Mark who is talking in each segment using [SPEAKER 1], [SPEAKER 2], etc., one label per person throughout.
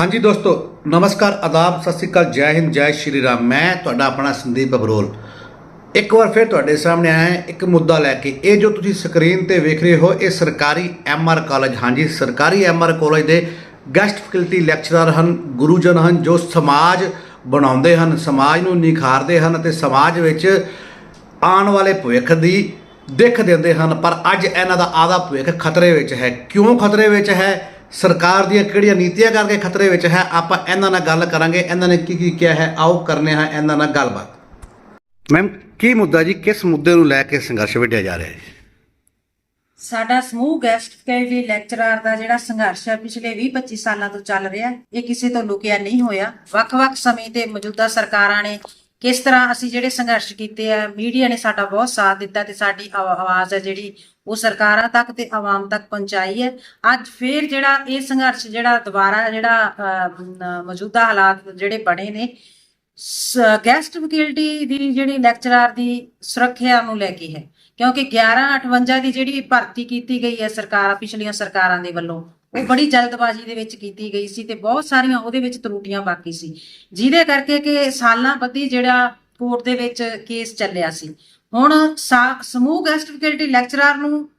[SPEAKER 1] ਹਾਂਜੀ ਦੋਸਤੋ, ਨਮਸਕਾਰ, ਆਦਾਬ, ਸਤਿ ਸ੍ਰੀ ਅਕਾਲ, ਜੈ ਹਿੰਦ, ਜੈ ਸ਼੍ਰੀ ਰਾਮ। ਮੈਂ ਤੁਹਾਡਾ ਆਪਣਾ ਸੰਦੀਪ ਬਬਰੋਲ ਇੱਕ ਵਾਰ ਫਿਰ ਤੁਹਾਡੇ ਸਾਹਮਣੇ ਆਇਆ ਇੱਕ ਮੁੱਦਾ ਲੈ ਕੇ। ਇਹ ਜੋ ਤੁਸੀਂ ਸਕਰੀਨ ਤੇ ਵੇਖ ਰਹੇ ਹੋ, ਇਹ ਸਰਕਾਰੀ ਐਮਆਰ ਕਾਲਜ। ਹਾਂਜੀ, ਸਰਕਾਰੀ ਐਮਆਰ ਕਾਲਜ ਦੇ ਗੈਸਟ ਫੈਕਲਟੀ ਲੈਕਚਰਰ ਹਨ, ਗੁਰੂਜਨ ਹਨ, ਜੋ ਸਮਾਜ ਬਣਾਉਂਦੇ ਹਨ, ਸਮਾਜ ਨੂੰ ਨਿਖਾਰਦੇ ਹਨ ਅਤੇ ਸਮਾਜ ਵਿੱਚ ਆਉਣ ਵਾਲੇ ਭਵਿੱਖ ਦੀ ਦਿੱਖ ਦਿੰਦੇ ਹਨ। ਪਰ ਅੱਜ ਇਹਨਾਂ ਦਾ ਆਦਾ ਭਵਿੱਖ ਖਤਰੇ ਵਿੱਚ ਹੈ। ਕਿਉਂ ਖਤਰੇ ਵਿੱਚ ਹੈ? ਸਰਕਾਰ ਦੀਆਂ ਕਿਹੜੀਆਂ ਨੀਤੀਆਂ ਕਰਕੇ ਖਤਰੇ ਵਿੱਚ ਹੈ ਆਪਾਂ ਇਹਨਾਂ ਨਾਲ ਗੱਲ ਕਰਾਂਗੇ। ਇਹਨਾਂ ਨੇ ਕੀ ਕੀ ਕਿਹਾ ਹੈ ਆਓ ਕਰਨੇ ਹਾਂ ਇਹਨਾਂ ਨਾਲ ਗੱਲਬਾਤ। ਮੈਮ ਕੀ ਮੁੱਦਾ ਜੀ? ਕਿਸ ਮੁੱਦੇ ਨੂੰ ਲੈ ਕੇ ਸੰਘਰਸ਼ ਵਿੱਢਿਆ ਜਾ ਰਿਹਾ ਹੈ
[SPEAKER 2] ਸਾਡਾ ਸਮੂਹ ਗੈਸਟ ਫੈਕਲਟੀ ਲੈਕਚਰਰ ਦਾ ਜਿਹੜਾ ਸੰਘਰਸ਼ ਹੈ ਪਿਛਲੇ 20-25 ਸਾਲਾਂ ਤੋਂ ਚੱਲ ਰਿਹਾ ਹੈ, ਇਹ ਕਿਸੇ ਤੋਂ ਲੁਕਿਆ ਨਹੀਂ ਹੋਇਆ। ਵੱਖ-ਵੱਖ ਸਮੇਂ ਤੇ ਮੌਜੂਦਾ ਸਰਕਾਰਾਂ ਨੇ ਕਿਸ ਤਰ੍ਹਾਂ ਅਸੀਂ ਜਿਹੜੇ ਸੰਘਰਸ਼ ਕੀਤੇ ਆ ਮੀਡੀਆ ਨੇ ਸਾਡਾ ਬਹੁਤ ਸਾਥ ਦਿੱਤਾ ਤੇ ਸਾਡੀ ਆਵਾ- ਆਵਾਜ਼ ਹੈ ਜਿਹੜੀ ਉਹ ਸਰਕਾਰਾਂ ਤੱਕ ਤੇ ਆਵਾਮ ਤੱਕ ਪਹੁੰਚਾਈ ਹੈ। ਅੱਜ ਫੇਰ ਜਿਹੜਾ ਇਹ ਸੰਘਰਸ਼ ਜਿਹੜਾ ਦੁਬਾਰਾ ਜਿਹੜਾ ਅਹ, ਮੌਜੂਦਾ ਹਾਲਾਤ ਜਿਹੜੇ ਬਣੇ ਨੇ ਗੈਸਟ ਫੈਕਲਟੀ ਦੀ ਜਿਹੜੀ ਲੈਕਚਰਾਰ ਦੀ ਸੁਰੱਖਿਆ ਨੂੰ ਲੈ ਕੇ ਹੈ। ਕਿਉਂਕਿ 1158 ਦੀ ਜਿਹੜੀ ਭਰਤੀ ਕੀਤੀ ਗਈ ਹੈ ਸਰਕਾਰ, ਪਿਛਲੀਆਂ ਸਰਕਾਰਾਂ ਦੇ ਵੱਲੋਂ, ਉਹ ਬੜੀ ਜਲਦਬਾਜ਼ੀ ਦੇ ਵਿੱਚ ਕੀਤੀ ਗਈ ਸੀ ਤੇ ਬਹੁਤ ਸਾਰੀਆਂ ਉਹਦੇ ਵਿੱਚ ਤਰੁੱਟੀਆਂ ਬਾਕੀ ਸੀ। ਜਿਹਦੇ ਕਰਕੇ ਕਿ ਸਾਲਾਂ ਬੱਧੀ ਜਿਹੜਾ ਕੋਰਟ ਦੇ ਵਿੱਚ ਕੇਸ ਚੱਲਿਆ ਸੀ। ਹੁਣ ਸਾ- ਸਮੂਹ ਗੈਸਟ ਫੈਕਲਟੀ ਲੈਕਚਰਾਰ ਨੂੰ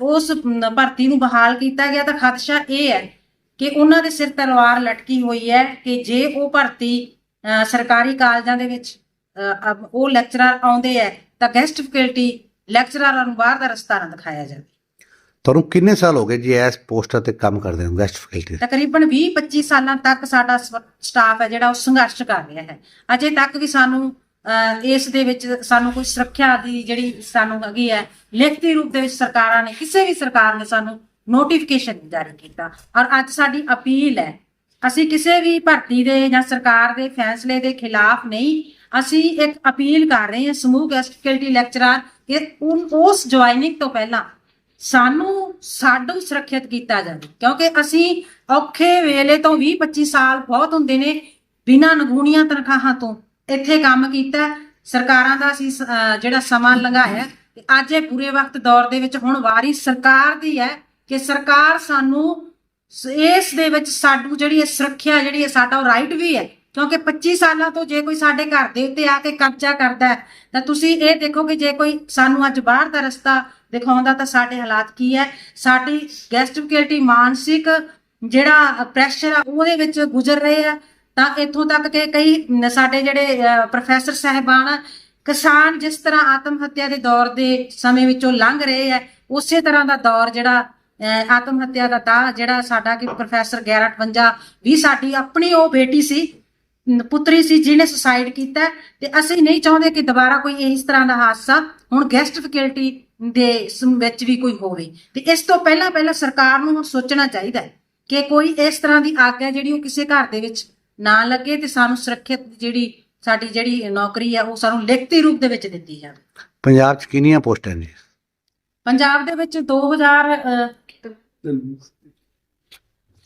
[SPEAKER 2] ਉਸ ਭਰਤੀ ਨੂੰ ਬਹਾਲ ਕੀਤਾ ਗਿਆ ਤਾਂ ਖਦਸ਼ਾ ਇਹ ਹੈ ਕਿ ਉਹਨਾਂ ਦੇ ਸਿਰ ਤਲਵਾਰ ਲਟਕੀ ਹੋਈ ਹੈ ਕਿ ਜੇ ਉਹ ਭਰਤੀ ਸਰਕਾਰੀ ਕਾਲਜਾਂ ਦੇ ਵਿੱਚ ਉਹ ਲੈਕਚਰਰ ਆਉਂਦੇ ਹੈ ਤਾਂ ਗੈਸਟ ਫੈਕਲਟੀ ਲੈਕਚਰਰਾਂ ਨੂੰ ਬਾਹਰ ਦਾ ਰਸਤਾ ਨਾ ਦਿਖਾਇਆ ਜਾਵੇ।
[SPEAKER 1] ਤੁਹਾਨੂੰ ਕਿੰਨੇ ਸਾਲ ਹੋ ਗਏ ਜੀ ਇਸ ਪੋਸਟਾਂ ਤੇ ਕੰਮ ਕਰਦੇ ਹੋ ਗੈਸਟ ਫੈਕਲਟੀ
[SPEAKER 2] ਤਕਰੀਬਨ 20-25 ਸਾਲਾਂ ਤੱਕ ਸਾਡਾ ਸਟਾਫ ਹੈ ਜਿਹੜਾ ਉਹ ਸੰਘਰਸ਼ ਕਰ ਰਿਹਾ ਹੈ। ਅਜੇ ਤੱਕ ਵੀ ਸਾਨੂੰ ਇਸ ਦੇ ਵਿੱਚ ਸਾਨੂੰ ਕੋਈ ਸੁਰੱਖਿਆ ਦੀ ਜਿਹੜੀ ਸਾਨੂੰ ਹੈਗੀ ਹੈ ਲਿਖਤੀ ਰੂਪ ਦੇ ਵਿੱਚ ਸਰਕਾਰਾਂ ਨੇ ਕਿਸੇ ਵੀ ਸਰਕਾਰ ਨੇ ਸਾਨੂੰ ਨੋਟੀਫਿਕੇਸ਼ਨ ਜਾਰੀ ਕੀਤਾ। ਔਰ ਅੱਜ ਸਾਡੀ ਅਪੀਲ ਹੈ ਅਸੀਂ ਕਿਸੇ ਵੀ ਭਰਤੀ ਦੇ ਜਾਂ ਸਰਕਾਰ ਦੇ ਫੈਸਲੇ ਦੇ ਖਿਲਾਫ ਨਹੀਂ, ਅਸੀਂ ਇੱਕ ਅਪੀਲ ਕਰ ਰਹੇ ਹਾਂ ਸਮੂਹ ਗੈਸਟ ਫੈਕਲਟੀ ਲੈਕਚਰਰ ਕਿ ਉਸ ਜੁਆਇਨਿੰਗ ਤੋਂ ਪਹਿਲਾਂ ਸਾਨੂੰ ਸਾਡੂ ਸੁਰੱਖਿਅਤ ਕੀਤਾ ਜਾਵੇ। ਕਿਉਂਕਿ ਅਸੀਂ ਔਖੇ ਵੇਲੇ ਤੋਂ 20 25 ਸਾਲ ਬਹੁਤ ਹੁੰਦੇ ਨੇ ਬਿਨਾਂ ਨਗੂਣੀਆਂ ਤਨਖਾਹਾਂ ਤੋਂ ਇੱਥੇ ਕੰਮ ਕੀਤਾ। ਸਰਕਾਰਾਂ ਦਾ ਅਸੀਂ ਜਿਹੜਾ ਸਮਾਂ ਲੰਘਾਇਆ ਤੇ ਅੱਜ ਇਹ ਪੂਰੇ ਵਕਤ ਦੌਰ ਦੇ ਵਿੱਚ ਹੁਣ ਵਾਰੀ ਸਰਕਾਰ ਦੀ ਹੈ ਕਿ ਸਰਕਾਰ ਸਾਨੂੰ ਇਸ ਦੇ ਵਿੱਚ ਸਾਡੂ ਜਿਹੜੀ ਹੈ ਸੁਰੱਖਿਆ ਜਿਹੜੀ ਹੈ ਸਾਡਾ ਉਹ ਰਾਈਟ ਵੀ ਹੈ। ਕਿਉਂਕਿ 25 ਸਾਲਾਂ ਤੋਂ ਜੇ ਕੋਈ ਸਾਡੇ ਘਰ ਦੇ ਉੱਤੇ ਆ ਕੇ ਕਬਜ਼ਾ ਕਰਦਾ ਹੈ, ਤਾਂ ਤੁਸੀਂ ਇਹ ਦੇਖੋ ਕਿ ਜੇ ਕੋਈ ਸਾਨੂੰ ਅੱਜ ਬਾਹਰ ਦਾ ਰਸਤਾ ਦਿਖਾਉਂਦਾ ਤਾਂ ਸਾਡੇ ਹਾਲਾਤ ਕੀ ਹੈ? ਸਾਡੀ ਗੈਸਟ ਮਾਨਸਿਕ ਜਿਹੜਾ ਪ੍ਰੈਸ਼ਰ ਆ, ਉਹਦੇ ਵਿੱਚ ਗੁਜ਼ਰ ਰਹੇ ਆ। ਤਾਂ ਇੱਥੋਂ ਤੱਕ ਕਿ ਕਈ ਸਾਡੇ ਜਿਹੜੇ ਪ੍ਰੋਫੈਸਰ ਸਾਹਿਬਾਨ ਕਿਸਾਨ ਜਿਸ ਤਰ੍ਹਾਂ ਆਤਮ ਹੱਤਿਆ ਦੇ ਦੌਰ ਦੇ ਸਮੇਂ ਵਿੱਚੋਂ ਲੰਘ ਰਹੇ ਆ, ਉਸੇ ਤਰ੍ਹਾਂ ਦਾ ਦੌਰ ਜਿਹੜਾ ਆਤਮ ਹੱਤਿਆ ਦਾ ਤਾਂ ਜਿਹੜਾ ਸਾਡਾ ਕਿ ਪ੍ਰੋਫੈਸਰ 1158 ਵੀ ਸਾਡੀ ਆਪਣੀ ਉਹ ਬੇਟੀ ਸੀ ਪੁੱਤਰੀ ਸੀ ਜਿਹਨੇ ਸੁਸਾਈਡ ਕੀਤਾ ਤੇ ਅਸੀਂ ਨਹੀਂ ਚਾਹੁੰਦੇ ਕਿ ਦੁਬਾਰਾ ਕੋਈ ਇਸ ਤਰ੍ਹਾਂ ਦਾ ਹਾਦਸਾ ਹੁਣ ਗੈਸਟ ਫੈਕਲਟੀ ਦੇ ਵਿੱਚ ਵੀ ਕੋਈ ਹੋਵੇ। ਤੇ ਇਸ ਤੋਂ ਪਹਿਲਾਂ ਪਹਿਲਾਂ ਸਰਕਾਰ ਨੂੰ ਹੁਣ ਸੋਚਣਾ ਚਾਹੀਦਾ ਹੈ ਕਿ ਕੋਈ ਇਸ ਤਰ੍ਹਾਂ ਦੀ ਆਗਿਆ ਜਿਹੜੀ ਉਹ ਕਿਸੇ ਘਰ ਦੇ ਵਿੱਚ ਨਾ ਲੱਗੇ ਤੇ ਸਾਨੂੰ ਸੁਰੱਖਿਅਤ ਜਿਹੜੀ ਸਾਡੀ ਜਿਹੜੀ ਨੌਕਰੀ ਹੈ ਉਹ ਸਾਨੂੰ ਲਿਖਤੀ ਰੂਪ ਦੇ ਵਿੱਚ ਦਿੱਤੀ ਜਾਵੇ।
[SPEAKER 1] ਪੰਜਾਬ 'ਚ ਕਿੰਨੀਆਂ ਪੋਸਟਾਂ ਨੇ?
[SPEAKER 2] ਪੰਜਾਬ ਦੇ ਵਿੱਚ 2000 ਅਹ,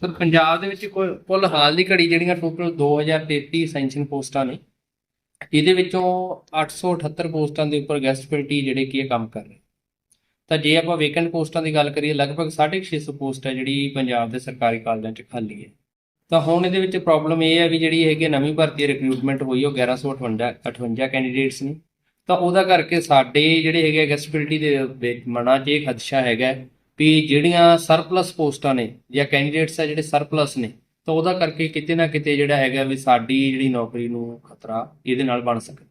[SPEAKER 3] ਸਰ ਪੰਜਾਬ ਦੇ ਵਿੱਚ ਕੁੱਲ ਕੁੱਲ ਹਾਲ ਦੀ ਘੜੀ ਜਿਹੜੀਆਂ ਟੋਟਲ 2033 ਸੈਂਕਸ਼ਨ ਪੋਸਟਾਂ ਨੇ। ਇਹਦੇ ਵਿੱਚੋਂ 878 ਪੋਸਟਾਂ ਦੇ ਉੱਪਰ ਗੈਸਟ ਫੈਕਲਟੀ ਜਿਹੜੇ ਕੀ ਹੈ ਕੰਮ ਕਰ ਰਹੇ। ਤਾਂ ਜੇ ਆਪਾਂ ਵੇਕੈਂਟ ਪੋਸਟਾਂ ਦੀ ਗੱਲ ਕਰੀਏ ਲਗਭਗ 650 ਪੋਸਟ ਹੈ ਜਿਹੜੀ ਪੰਜਾਬ ਦੇ ਸਰਕਾਰੀ ਕਾਲਜਾਂ 'ਚ ਖਾਲੀ ਹੈ। ਤਾਂ ਹੁਣ ਇਹਦੇ ਵਿੱਚ ਪ੍ਰੋਬਲਮ ਇਹ ਹੈ ਵੀ ਜਿਹੜੀ ਹੈਗੀ ਨਵੀਂ ਭਰਤੀ ਰਿਕਰੂਟਮੈਂਟ ਹੋਈ ਉਹ 1158 58 ਕੈਂਡੀਡੇਟਸ ਨੇ। ਤਾਂ ਉਹਦਾ ਕਰਕੇ ਸਾਡੇ ਜਿਹੜੇ ਹੈਗੇ ਗੈਸਟ ਫੈਕਲਟੀ ਦੇ ਵਿੱਚ ਮਨਾਂ 'ਚ ਇਹ ਖਦਸ਼ਾ ਹੈਗਾ ਵੀ ਜਿਹੜੀਆਂ ਸਰਪਲਸ ਪੋਸਟਾਂ ਨੇ ਜਾਂ ਕੈਂਡੀਡੇਟਸ ਆ ਜਿਹੜੇ ਸਰਪਲਸ ਨੇ, ਤਾਂ ਉਹਦਾ ਕਰਕੇ ਕਿਤੇ ਨਾ ਕਿਤੇ ਜਿਹੜਾ ਹੈਗਾ ਵੀ ਸਾਡੀ ਜਿਹੜੀ ਨੌਕਰੀ ਨੂੰ ਖਤਰਾ ਇਹਦੇ ਨਾਲ ਬਣ ਸਕਦਾ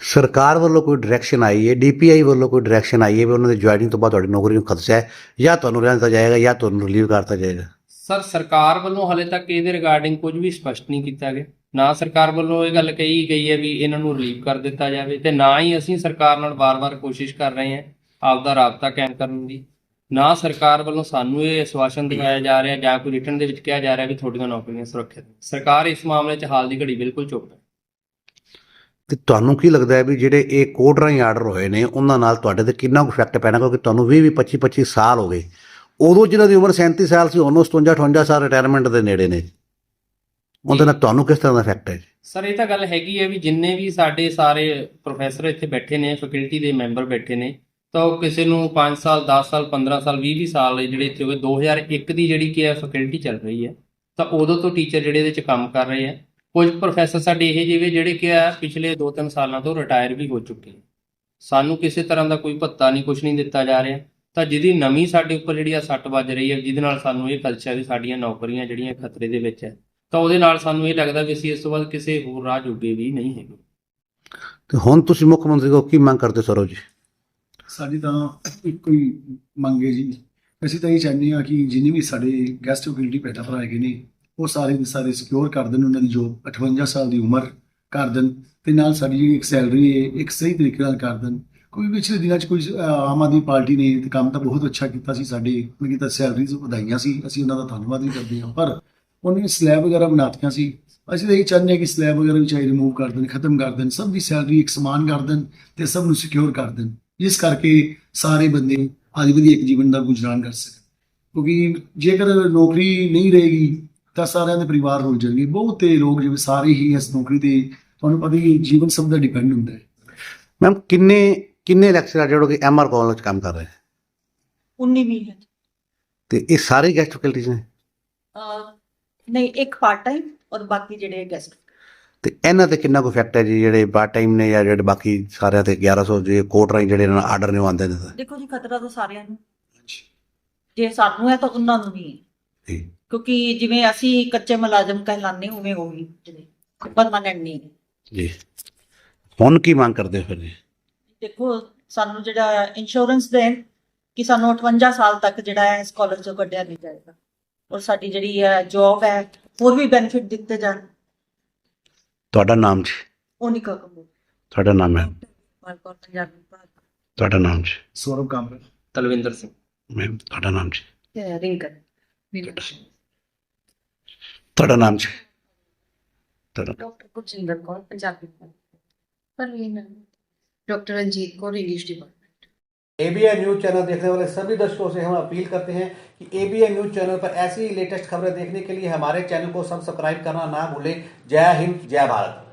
[SPEAKER 1] ਸਰਕਾਰ ਵੱਲੋਂ ਕੋਈ ਡਾਇਰੈਕਸ਼ਨ ਆਈ ਹੈ ਡੀਪੀਆਈ ਵੱਲੋਂ ਕੋਈ ਡਾਇਰੈਕਸ਼ਨ ਆਈ ਹੈ ਵੀ ਉਹਨਾਂ ਦੇ ਜੁਆਇਨਿੰਗ ਤੋਂ ਬਾਅਦ ਤੁਹਾਡੀ ਨੌਕਰੀ ਨੂੰ ਖਦਸ਼ਾ ਹੈ, ਜਾਂ ਤੁਹਾਨੂੰ ਰਹਿਣ ਦਿੱਤਾ ਜਾਏਗਾ ਜਾਂ ਤੁਹਾਨੂੰ ਰਿਲੀਵ ਕਰਤਾ ਜਾਏਗਾ?
[SPEAKER 3] ਸਰ, ਸਰਕਾਰ ਵੱਲੋਂ ਹਲੇ ਤੱਕ ਇਹਦੇ ਰਿਗਾਰਡਿੰਗ ਕੁਝ ਵੀ ਸਪਸ਼ਟ ਨਹੀਂ ਕੀਤਾ ਗਿਆ। ਨਾ ਸਰਕਾਰ ਵੱਲੋਂ ਇਹ ਗੱਲ ਕਹੀ ਗਈ ਹੈ ਵੀ ਇਹਨਾਂ ਨੂੰ ਰਿਲੀਵ ਕਰ ਦਿੱਤਾ ਜਾਵੇ ਤੇ ਨਾ ਹੀ ਅਸੀਂ ਸਰਕਾਰ ਨਾਲ ਵਾਰ-ਵਾਰ ਕੋਸ਼ਿਸ਼ ਕਰ ਰਹੇ ਹਾਂ ਆਪਦਾ ਰਾਬਤਾ ਕਾਇਮ ਕਰਨ ਦੀ। ਨਾ ਸਰਕਾਰ ਵੱਲੋਂ ਸਾਨੂੰ ਇਹ ਆਸ਼ਵਾਸਨ ਦਿਵਾਇਆ ਜਾ ਰਿਹਾ ਜਾਂ ਕੋਈ ਰਿਟਰਨ ਦੇ ਵਿੱਚ ਕਿਹਾ ਜਾ ਰਿਹਾ ਵੀ ਤੁਹਾਡੀਆਂ ਨੌਕਰੀਆਂ ਸੁਰੱਖਿਅਤ ਸਰਕਾਰ ਇਸ ਮਾਮਲੇ 'ਚ ਹਾਲ ਦੀ ਘੜੀ ਬਿਲਕੁਲ ਚੁੱਪ ਹੈ।
[SPEAKER 1] ਤੇ ਤੁਹਾਨੂੰ ਕੀ ਲੱਗਦਾ ਹੈ ਵੀ ਜਿਹੜੇ ਇਹ ਕੋਰਟ ਰਾਹੀਂ ਆਰਡਰ ਹੋਏ ਨੇ, ਉਹਨਾਂ ਨਾਲ ਤੁਹਾਡੇ ਤੇ ਕਿੰਨਾ ਕੁ ਇਫੈਕਟ ਪੈਣਾ? ਕਿਉਂਕਿ ਤੁਹਾਨੂੰ 20 20 25 25 ਸਾਲ ਹੋ ਗਏ। ਉਦੋਂ ਜਿਹਨਾਂ ਦੀ ਉਮਰ 37 ਸਾਲ ਸੀ ਉਹਨੂੰ 57 58 ਸਾਲ ਰਿਟਾਇਰਮੈਂਟ ਦੇ ਨੇੜੇ ਨੇ ਉਹਦੇ ਨਾਲ ਤੁਹਾਨੂੰ ਕਿਸ ਤਰ੍ਹਾਂ ਦਾ ਇਫੈਕਟ ਹੈ ਜੀ?
[SPEAKER 3] ਸਰ ਇਹ ਤਾਂ ਗੱਲ ਹੈਗੀ ਹੈ ਵੀ ਜਿੰਨੇ ਵੀ ਸਾਡੇ ਸਾਰੇ ਪ੍ਰੋਫੈਸਰ ਇੱਥੇ ਬੈਠੇ ਨੇ ਫੈਕਲਟੀ ਦੇ ਮੈਂਬਰ ਬੈਠੇ ਨੇ ਤਾਂ ਉਹ ਕਿਸੇ ਨੂੰ 5 ਸਾਲ 10 ਸਾਲ 15 ਸਾਲ 20 20 ਸਾਲ ਜਿਹੜੇ ਇੱਥੇ ਹੋ ਗਏ 2001 ਦੀ ਜਿਹੜੀ ਕੀ ਹੈ ਫੈਕਲਟੀ ਚੱਲ ਰਹੀ ਹੈ ਤਾਂ ਉਦੋਂ ਤੋਂ ਟੀਚਰ ਜਿਹੜੇ ਇਹਦੇ 'ਚ ਕੰਮ ਕਰ ਰਹੇ ਆ ਕੁਝ ਪ੍ਰੋਫੈਸਰ ਸਾਡੇ ਇਹ ਜਿਹੇ ਜਿਹੜੇ ਕਿ ਆ ਪਿਛਲੇ 2-3 ਸਾਲਾਂ ਤੋਂ ਰਿਟਾਇਰ ਵੀ ਹੋ ਚੁੱਕੇ ਸਾਨੂੰ ਕਿਸੇ ਤਰ੍ਹਾਂ ਦਾ ਕੋਈ ਭੱਤਾ ਨਹੀਂ ਕੁਝ ਨਹੀਂ ਦਿੱਤਾ ਜਾ ਰਿਹਾ। ਤਾਂ ਜਿਹਦੀ ਨਵੀਂ ਸਾਡੇ ਉੱਪਰ ਜਿਹੜੀ ਆ ਸੱਟ ਵੱਜ ਰਹੀ ਹੈ ਜਿਹਦੇ ਨਾਲ ਸਾਨੂੰ ਇਹ ਕਲਚਰ ਵੀ ਸਾਡੀਆਂ ਨੌਕਰੀਆਂ ਜਿਹੜੀਆਂ ਖਤਰੇ ਦੇ ਵਿੱਚ ਹੈ ਤਾਂ ਉਹਦੇ ਨਾਲ ਸਾਨੂੰ ਇਹ ਲੱਗਦਾ ਵੀ ਅਸੀਂ ਇਸ ਤੋਂ ਬਾਅਦ ਕਿਸੇ ਹੋਰ ਰਾਹ ਜੋਗੇ ਵੀ ਨਹੀਂ ਹੈਗੇ।
[SPEAKER 1] ਤੇ ਹੁਣ ਤੁਸੀਂ ਮੁੱਖ ਮੰਤਰੀ ਕੋ ਕੀ ਮੰਗ ਕਰਦੇ ਸਰੋ ਜੀ?
[SPEAKER 4] ਸਾਡੀ ਤਾਂ ਇੱਕੋ ਹੀ ਮੰਗ ਹੈ ਜੀ। ਅਸੀਂ ਤਾਂ ਇਹ ਚਾਹੁੰਦੇ ਹਾਂ ਕਿ ਜਿੰਨੇ ਵੀ ਸਾਡੇ ਗੈਸਟ ਫੈਕਲਟੀ ਪੈਦਾ ਭਰਾ ਹੈਗੇ ਨੇ ਉਹ ਸਾਰੇ ਦੇ ਸਾਰੇ ਸਿਕਿਉਰ ਕਰ ਦੇਣ ਉਹਨਾਂ ਦੀ ਜੋ 58 ਸਾਲ ਦੀ ਉਮਰ ਕਰ ਦੇਣ ਤੇ ਨਾਲ ਸਾਡੀ ਜਿਹੜੀ ਇੱਕ ਸੈਲਰੀ ਹੈ ਇੱਕ ਸਹੀ ਤਰੀਕੇ ਨਾਲ ਕਰ ਦੇਣ। ਕੋਈ ਪਿਛਲੇ ਦਿਨਾਂ 'ਚ ਕੋਈ ਆਮ ਆਦਮੀ ਪਾਰਟੀ ਨੇ ਤੇ ਕੰਮ ਤਾਂ ਬਹੁਤ ਅੱਛਾ ਕੀਤਾ ਸੀ ਸਾਡੇ ਮੈਨੂੰ ਤਾਂ ਸੈਲਰੀਜ਼ ਵਧਾਈਆਂ ਸੀ, ਅਸੀਂ ਉਹਨਾਂ ਦਾ ਧੰਨਵਾਦ ਵੀ ਕਰਦੇ ਹਾਂ, ਪਰ ਉਹਨੇ ਸਲੈਬ ਵਗੈਰਾ ਬਣਾਤੀਆਂ ਸੀ। ਅਸੀਂ ਤਾਂ ਇਹ ਚਾਹੁੰਦੇ ਹਾਂ ਕਿ ਸਲੈਬ ਵਗੈਰਾ ਵੀ ਚਾਹੇ ਰਿਮੂਵ ਕਰ ਦੇਣ, ਖਤਮ ਕਰ ਦੇਣ, ਸਭ ਦੀ ਸੈਲਰੀ ਇੱਕ ਸਮਾਨ ਕਰ ਦੇਣ ਤੇ ਸਭ ਨੂੰ ਸਿਕਿਉਰ ਕਰ ਦੇਣ। ਜਿਸ ਕਰਕੇ ਸਾਰੇ ਬੰਦੇ ਅੱਜ ਵਧੀਆ ਇੱਕ ਜੀਵਨ ਦਾ ਗੁਜ਼ਾਰਨ ਕਰ ਸਕਣ ਕਿਉਂਕਿ ਜੇਕਰ ਨੌਕਰੀ ਨਹੀਂ ਰਹੇਗੀ ਤਾਂ ਸਾਰਿਆਂ ਦੇ ਪਰਿਵਾਰ ਰੁਲ ਜਾਣਗੇ। ਬਹੁਤੇ ਲੋਕ ਜਿਵੇਂ ਸਾਰੇ ਹੀ ਇਸ ਨੌਕਰੀ ਤੇ, ਤੁਹਾਨੂੰ ਪਤਾ ਹੀ ਜੀਵਨ ਸਭ ਦਾ ਡਿਪੈਂਡ ਹੁੰਦਾ ਹੈ।
[SPEAKER 1] ਮੈਮ ਕਿੰਨੇ ਕਿੰਨੇ ਲੈਕਚਰਰ ਜਿਹੜੇ ਕਿ ਐਮਆਰ ਕਾਲਜ ਚ ਕੰਮ ਕਰ ਰਹੇ? ਨੇ
[SPEAKER 5] 19 ਵੀਹ ਹੈ।
[SPEAKER 1] ਤੇ ਇਹ ਸਾਰੇ ਗੈਸਟ ਫੈਕਲਟੀਜ਼ ਨੇ?
[SPEAKER 5] ਅਹ ਨਹੀਂ ਇੱਕ ਪਾਰਟ ਟਾਈਮ ਔਰ ਬਾਕੀ ਜਿਹੜੇ ਗੈਸਟ
[SPEAKER 1] ਤੇ ਇਹਨਾਂ ਤੇ ਕਿੰਨਾ ਕੁ ਇਫੈਕਟ ਹੈ ਜੀ ਜਿਹੜੇ ਪਾਰਟ ਟਾਈਮ ਨੇ ਜਾਂ ਜਿਹੜੇ ਬਾਕੀ ਸਾਰਿਆਂ ਤੇ 1100 ਜੇ ਕੋਟ ਰਾਈ ਜਿਹੜੇ ਇਹਨਾਂ ਆਰਡਰ ਨੇ ਉਹ ਆਉਂਦੇ ਨੇ ਤਾਂ।
[SPEAKER 5] ਦੇਖੋ ਜੀ ਖਤਰਾ ਤਾਂ ਸਾਰਿਆਂ ਨੂੰ। ਜੇ ਸਾਨੂੰ ਹੈ ਤਾਂ ਉਹਨਾਂ ਨੂੰ ਹੈ।
[SPEAKER 1] ਜੀ।
[SPEAKER 5] ਕਿਉਂਕਿ ਜਿਵੇਂ ਅਸੀਂ ਕੱਚੇ ਮੁਲਾਜ਼ਮ ਕਹਿਲਾਉਂਦੇ ਉਵੇਂ ਵੀ ਜਿਹੜੇ ਪਰਮਾਨੈਂਟ ਨਹੀਂ ਹੈ।
[SPEAKER 1] ਜੀ। ਹੁਣ ਕੀ ਮੰਗ ਕਰਦੇ ਹੋ ਫਿਰ ਜੀ?
[SPEAKER 5] ਦੇਖੋ ਸਾਨੂੰ ਜਿਹੜਾ ਇੰਸ਼ੋਰੈਂਸ ਦੇਣ ਕਿ ਸਾਨੂੰ 58 ਸਾਲ ਤੱਕ ਜਿਹੜਾ ਹੈ ਇਸ ਕਾਲਜ ਚੋਂ ਕੱਢਿਆ ਨਹੀਂ ਜਾਏਗਾ। ਔਰ ਸਾਡੀ ਜਿਹੜੀ ਹੈ ਜੌਬ ਹੈ ਹੋਰ ਵੀ ਬੈਨੀਫਿਟ ਦਿੱਤੇ ਜਾਣ।
[SPEAKER 1] ਤੁਹਾਡਾ ਨਾਮ ਜੀ?
[SPEAKER 5] ਉਹ ਨਹੀਂ ਕਹੂੰ
[SPEAKER 1] ਤੁਹਾਡਾ ਨਾਮ ਹੈ?
[SPEAKER 5] ਮਾਲਕੌਰ ਪੰਜਾਬੀ ਭਾਗ
[SPEAKER 1] ਤੁਹਾਡਾ ਨਾਮ ਜੀ?
[SPEAKER 4] ਸੌਰਵ ਕਾਮਰਾ
[SPEAKER 3] ਤਲਵਿੰਦਰ ਸਿੰਘ।
[SPEAKER 1] ਮੈਮ ਤੁਹਾਡਾ ਨਾਮ ਜੀ?
[SPEAKER 5] ਰਿੰਕਰ
[SPEAKER 1] ਤੁਹਾਡਾ ਨਾਮ ਜੀ? ਤੁਹਾਡਾ
[SPEAKER 6] doctor Gurjinder Kaur Punjabi Parveen doctor Ranjit Kaur English department.
[SPEAKER 1] ABN news channel देखने वाले सभी दर्शकों से हम अपील करते हैं कि एबीएन न्यूज़ चैनल पर ऐसी लेटेस्ट खबरें देखने के लिए हमारे चैनल को सब्सक्राइब करना ना भूलें। जय हिंद, जय भारत।